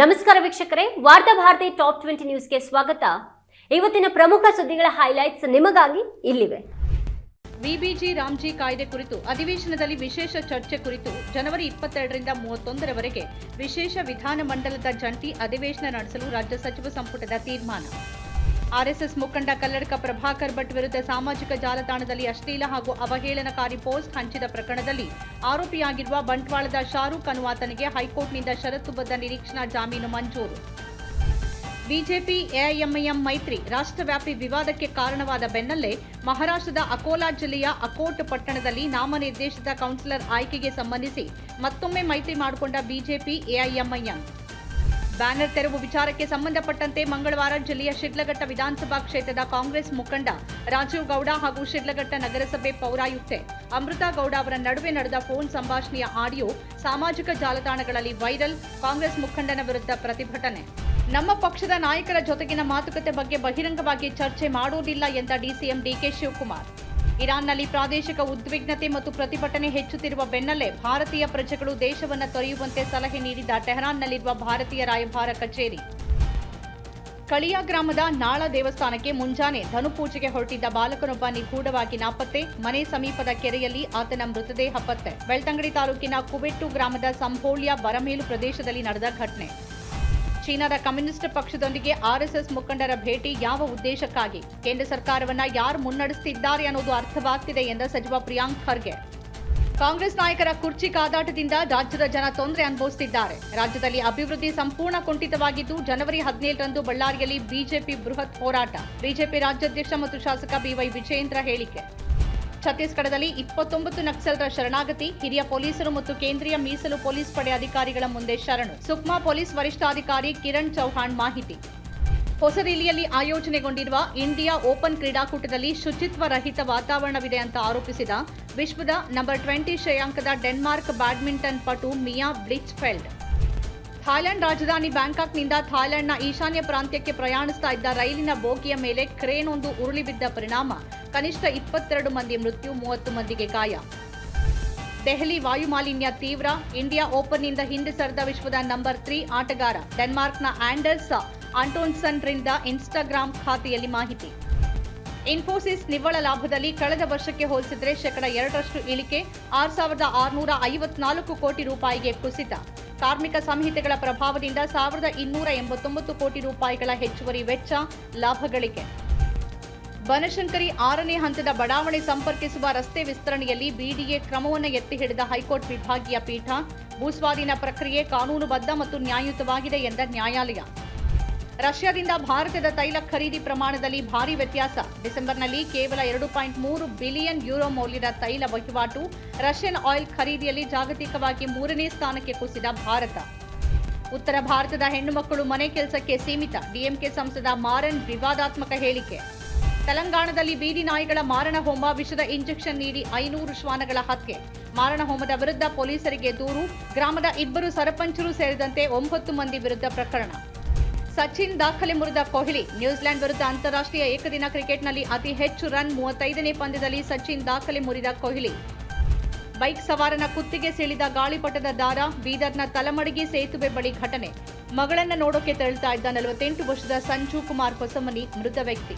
ನಮಸ್ಕಾರ ವೀಕ್ಷಕರೇ, ವಾರ್ತಾ ಭಾರತಿ ಟಾಪ್ ಟ್ವೆಂಟಿ ನ್ಯೂಸ್ಗೆ ಸ್ವಾಗತ. ಇವತ್ತಿನ ಪ್ರಮುಖ ಸುದ್ದಿಗಳ ಹೈಲೈಟ್ಸ್ ನಿಮಗಾಗಿ ಇಲ್ಲಿವೆ. ವಿಬಿಜಿ ರಾಮ್ಜಿ ಕಾಯ್ದೆ ಕುರಿತು ಅಧಿವೇಶನದಲ್ಲಿ ವಿಶೇಷ ಚರ್ಚೆ ಕುರಿತು ಜನವರಿ ಇಪ್ಪತ್ತೆರಡರಿಂದ ಮೂವತ್ತೊಂದರವರೆಗೆ ವಿಶೇಷ ವಿಧಾನಮಂಡಲದ ಜಂಟಿ ಅಧಿವೇಶನ ನಡೆಸಲು ರಾಜ್ಯ ಸಚಿವ ಸಂಪುಟದ ತೀರ್ಮಾನ. ಆರ್ಎಸ್ಎಸ್ ಮುಖಂಡ ಕಲ್ಲಡ್ಕ ಪ್ರಭಾಕರ್ ಭಟ್ ವಿರುದ್ಧ ಸಾಮಾಜಿಕ ಜಾಲತಾಣದಲ್ಲಿ ಅಶ್ಲೀಲ ಹಾಗೂ ಅವಹೇಳನಕಾರಿ ಪೋಸ್ಟ್ ಹಂಚಿದ ಪ್ರಕರಣದಲ್ಲಿ ಆರೋಪಿಯಾಗಿರುವ ಬಂಟ್ವಾಳದ ಶಾರೂಕ್ ಅನುವಾತನಿಗೆ ಹೈಕೋರ್ಟ್ನಿಂದ ಷರತ್ತುಬದ್ಧ ನಿರೀಕ್ಷಣಾ ಜಾಮೀನು ಮಂಜೂರು. ಬಿಜೆಪಿ ಎಐಎಂಐಎಂ ಮೈತ್ರಿ ರಾಷ್ಟ್ರವ್ಯಾಪಿ ವಿವಾದಕ್ಕೆ ಕಾರಣವಾದ ಬೆನ್ನಲ್ಲೇ ಮಹಾರಾಷ್ಟ್ರದ ಅಕೋಲಾ ಜಿಲ್ಲೆಯ ಅಕೋಟ್ ಪಟ್ಟಣದಲ್ಲಿ ನಾಮನಿರ್ದೇಶಿತ ಕೌನ್ಸಿಲರ್ ಆಯ್ಕೆಗೆ ಸಂಬಂಧಿಸಿ ಮತ್ತೊಮ್ಮೆ ಮೈತ್ರಿ ಮಾಡಿಕೊಂಡ ಬಿಜೆಪಿ ಎಐಎಂಐಎಂ ಬ್ಯಾನರ್ ತೆರವು ವಿಚಾರಕ್ಕೆ ಸಂಬಂಧಪಟ್ಟಂತೆ ಮಂಗಳವಾರ ಜಿಲ್ಲೆಯ ಶಿಡ್ಲಘಟ್ಟ ವಿಧಾನಸಭಾ ಕ್ಷೇತ್ರದ ಕಾಂಗ್ರೆಸ್ ಮುಖಂಡ ರಾಜೀವ್ ಗೌಡ ಹಾಗೂ ಶಿಡ್ಲಘಟ್ಟ ನಗರಸಭೆ ಪೌರಾಯುಕ್ತೆ ಅಮೃತಾ ಗೌಡ ಅವರ ನಡುವೆ ನಡೆದ ಫೋನ್ ಸಂಭಾಷಣೆಯ ಆಡಿಯೋ ಸಾಮಾಜಿಕ ಜಾಲತಾಣಗಳಲ್ಲಿ ವೈರಲ್, ಕಾಂಗ್ರೆಸ್ ಮುಖಂಡನ ವಿರುದ್ಧ ಪ್ರತಿಭಟನೆ. ನಮ್ಮ ಪಕ್ಷದ ನಾಯಕರ ಜೊತೆಗಿನ ಮಾತುಕತೆ ಬಗ್ಗೆ ಬಹಿರಂಗವಾಗಿ ಚರ್ಚೆ ಮಾಡುವುದಿಲ್ಲ ಎಂದ ಡಿಸಿಎಂ ಡಿಕೆ ಶಿವಕುಮಾರ್. ಇರಾನ್ನಲ್ಲಿ ಪ್ರಾದೇಶಿಕ ಉದ್ವಿಗ್ನತೆ ಮತ್ತು ಪ್ರತಿಭಟನೆ ಹೆಚ್ಚುತ್ತಿರುವ ಬೆನ್ನಲ್ಲೇ ಭಾರತೀಯ ಪ್ರಜೆಗಳು ದೇಶವನ್ನು ತೊರೆಯುವಂತೆ ಸಲಹೆ ನೀಡಿದ ಟೆಹರಾನ್ನಲ್ಲಿರುವ ಭಾರತೀಯ ರಾಯಭಾರ ಕಚೇರಿ. ಕಳಿಯ ಗ್ರಾಮದ ನಾಳ ದೇವಸ್ಥಾನಕ್ಕೆ ಮುಂಜಾನೆ ಧನುಪೂಜೆಗೆ ಹೊರಟಿದ್ದ ಬಾಲಕನೊಬ್ಬ ನಿಗೂಢವಾಗಿ ನಾಪತ್ತೆ. ಮನೆ ಸಮೀಪದ ಕೆರೆಯಲ್ಲಿ ಆತನ ಮೃತದೇಹ ಪತ್ತೆ. ಬೆಳ್ತಂಗಡಿ ತಾಲೂಕಿನ ಕುವೆಟ್ಟು ಗ್ರಾಮದ ಸಂಭೋಳ್ಯ ಬರಮೇಲು ಪ್ರದೇಶದಲ್ಲಿ ನಡೆದ ಘಟನೆ. ಚೀನಾದ ಕಮ್ಯುನಿಸ್ಟ್ ಪಕ್ಷದೊಂದಿಗೆ ಆರ್ಎಸ್ಎಸ್ ಮುಖಂಡರ ಭೇಟಿ ಯಾವ ಉದ್ದೇಶಕ್ಕಾಗಿ? ಕೇಂದ್ರ ಸರ್ಕಾರವನ್ನ ಯಾರು ಮುನ್ನಡೆಸುತ್ತಿದ್ದಾರೆ ಅನ್ನೋದು ಅರ್ಥವಾಗ್ತಿದೆ ಎಂದ ಸಚಿವ ಪ್ರಿಯಾಂಕ್ ಖರ್ಗೆ. ಕಾಂಗ್ರೆಸ್ ನಾಯಕರ ಕುರ್ಚಿ ಕಾದಾಟದಿಂದ ರಾಜ್ಯದ ಜನ ತೊಂದರೆ ಅನುಭವಿಸುತ್ತಿದ್ದಾರೆ ರಾಜ್ಯದಲ್ಲಿ ಅಭಿವೃದ್ಧಿ ಸಂಪೂರ್ಣ ಕುಂಠಿತವಾಗಿದ್ದು, ಜನವರಿ ಹದಿನೇಳರಂದು ಬಳ್ಳಾರಿಯಲ್ಲಿ ಬಿಜೆಪಿ ಬೃಹತ್ ಹೋರಾಟ. ಬಿಜೆಪಿ ರಾಜ್ಯಾಧ್ಯಕ್ಷ ಮತ್ತು ಶಾಸಕ ಬಿವೈ ವಿಜಯೇಂದ್ರ ಹೇಳಿಕೆ. ಛತ್ತೀಸ್ಗಢದಲ್ಲಿ ಇಪ್ಪತ್ತೊಂಬತ್ತು ನಕ್ಸಲರ ಶರಣಾಗತಿ, ಹಿರಿಯ ಪೊಲೀಸರು ಮತ್ತು ಕೇಂದ್ರೀಯ ಮೀಸಲು ಪೊಲೀಸ್ ಪಡೆ ಅಧಿಕಾರಿಗಳ ಮುಂದೆ ಶರಣು. ಸುಕ್ಮಾ ಪೊಲೀಸ್ ವರಿಷ್ಠಾಧಿಕಾರಿ ಕಿರಣ್ ಚೌಹಾಣ್ ಮಾಹಿತಿ. ಹೊಸದಿಲ್ಲಿಯಲ್ಲಿ ಆಯೋಜನೆಗೊಂಡಿರುವ ಇಂಡಿಯಾ ಓಪನ್ ಕ್ರೀಡಾಕೂಟದಲ್ಲಿ ಶುಚಿತ್ವ ರಹಿತ ವಾತಾವರಣವಿದೆ ಅಂತ ಆರೋಪಿಸಿದ ವಿಶ್ವದ ನಂಬರ್ ಟ್ವೆಂಟಿ ಶ್ರೇಯಾಂಕದ ಡೆನ್ಮಾರ್ಕ್ ಬ್ಯಾಡ್ಮಿಂಟನ್ ಪಟು ಮಿಯಾ ಬ್ಲಿಚ್ಫೆಲ್ಡ್. ಥಾಯ್ಲೆಂಡ್ ರಾಜಧಾನಿ ಬ್ಯಾಂಕಾಕ್ನಿಂದ ಥಾಯ್ಲೆಂಡ್ನ ಈಶಾನ್ಯ ಪ್ರಾಂತ್ಯಕ್ಕೆ ಪ್ರಯಾಣಿಸ್ತಾ ಇದ್ದ ರೈಲಿನ ಬೋಗಿಯ ಮೇಲೆ ಕ್ರೇನ್ ಒಂದು ಉರುಳಿ ಬಿದ್ದ ಪರಿಣಾಮ. ಕನಿಷ್ಠ ಇಪ್ಪತ್ತೆರಡು ಮಂದಿ ಮೃತ್ಯು, ಮೂವತ್ತು ಮಂದಿಗೆ ಗಾಯ. ದೆಹಲಿ ವಾಯುಮಾಲಿನ್ಯ ತೀವ್ರ. ಇಂಡಿಯಾ ಓಪನ್ನಿಂದ ಹಿಂದೆ ಸರಿದ ವಿಶ್ವದ ನಂಬರ್ ತ್ರೀ ಆಟಗಾರ ಡೆನ್ಮಾರ್ಕ್ನ ಆಂಡರ್ಸ್ ಆಂಟೋನ್ಸನ್ರಿಂದ ಇನ್ಸ್ಟಾಗ್ರಾಮ್ ಖಾತೆಯಲ್ಲಿ ಮಾಹಿತಿ. ಇನ್ಫೋಸಿಸ್ ನಿವ್ವಳ ಲಾಭದಲ್ಲಿ ಕಳೆದ ವರ್ಷಕ್ಕೆ ಹೋಲಿಸಿದರೆ ಶೇಕಡ ಎರಡರಷ್ಟು ಇಳಿಕೆ. ಆರು ಸಾವಿರದ ಆರುನೂರ ಐವತ್ನಾಲ್ಕು ಕೋಟಿ ರೂಪಾಯಿಗೆ ಕುಸಿತ. ಕಾರ್ಮಿಕ ಸಂಹಿತೆಗಳ ಪ್ರಭಾವದಿಂದ ಸಾವಿರದ ಇನ್ನೂರ ಎಂಬತ್ತೊಂಬತ್ತು ಕೋಟಿ ರೂಪಾಯಿಗಳ ಹೆಚ್ಚುವರಿ ವೆಚ್ಚ ಲಾಭ ಗಳಿಕೆ ಬನಶಂಕರಿ ಆರನೇ ಹಂತದ ಬಡಾವಣೆ ಸಂಪರ್ಕಿಸುವ ರಸ್ತೆ ವಿಸ್ತರಣೆಯಲ್ಲಿ ಬಿಡಿಎ ಕ್ರಮವನ್ನು ಎತ್ತಿ ಹಿಡಿದ ಹೈಕೋರ್ಟ್ ವಿಭಾಗೀಯ ಪೀಠ ಭೂಸ್ವಾಧೀನ ಪ್ರಕ್ರಿಯೆ ಕಾನೂನುಬದ್ಧ ಮತ್ತು ನ್ಯಾಯಯುತವಾಗಿದೆ ಎಂದ ನ್ಯಾಯಾಲಯ. ರಷ್ಯಾದಿಂದ ಭಾರತದ ತೈಲ ಖರೀದಿ ಪ್ರಮಾಣದಲ್ಲಿ ಭಾರಿ ವ್ಯತ್ಯಾಸ. ಡಿಸೆಂಬರ್ನಲ್ಲಿ ಕೇವಲ ಎರಡು ಪಾಯಿಂಟ್ ಮೂರು ಬಿಲಿಯನ್ ಯುರೋ ಮೌಲ್ಯದ ತೈಲ ವಹಿವಾಟು ರಷ್ಯನ್ ಆಯಿಲ್ ಖರೀದಿಯಲ್ಲಿ ಜಾಗತಿಕವಾಗಿ ಮೂರನೇ ಸ್ಥಾನಕ್ಕೆ ಕುಸಿದ ಭಾರತ. ಉತ್ತರ ಭಾರತದ ಹೆಣ್ಣುಮಕ್ಕಳು ಮನೆ ಕೆಲಸಕ್ಕೆ ಸೀಮಿತ, ಡಿಎಂಕೆ ಸಂಸದ ಮಾರನ್ ವಿವಾದಾತ್ಮಕ ಹೇಳಿಕೆ. ತೆಲಂಗಾಣದಲ್ಲಿ ಬೀದಿ ನಾಯಿಗಳ ಮಾರಣ ಹೋಮ ವಿಷದ ಇಂಜೆಕ್ಷನ್ ನೀಡಿ ಐನೂರು ಶ್ವಾನಗಳ ಹತ್ಯೆ. ಮಾರಣ ಹೋಮದ ವಿರುದ್ಧ ಪೊಲೀಸರಿಗೆ ದೂರು, ಗ್ರಾಮದ ಇಬ್ಬರು ಸರಪಂಚರು ಸೇರಿದಂತೆ ಒಂಬತ್ತು ಮಂದಿ ವಿರುದ್ಧ ಪ್ರಕರಣ. ಸಚಿನ್ ದಾಖಲೆ ಮುರಿದ ಕೊಹ್ಲಿ, ನ್ಯೂಜಿಲೆಂಡ್ ವಿರುದ್ಧ ಅಂತಾರಾಷ್ಟ್ರೀಯ ಏಕದಿನ ಕ್ರಿಕೆಟ್ನಲ್ಲಿ ಅತಿ ಹೆಚ್ಚು ರನ್ ಮೂವತ್ತೈದನೇ ಪಂದ್ಯದಲ್ಲಿ ಸಚಿನ್ ದಾಖಲೆ ಮುರಿದ ಕೊಹ್ಲಿ. ಬೈಕ್ ಸವಾರನ ಕುತ್ತಿಗೆ ಸೀಳಿದ ಗಾಳಿಪಟದ ದಾರ, ಬೀದರ್ನ ತಲಮಡಗಿ ಸೇತುವೆ ಬಳಿ ಘಟನೆ. ಮಗಳನ್ನ ನೋಡೋಕೆ ತೆರಳುತ್ತಾ ಇದ್ದ ನಲವತ್ತೆಂಟು ವರ್ಷದ ಸಂಜು ಕುಮಾರ್ ಹೊಸಮನಿ ಮೃತ ವ್ಯಕ್ತಿ.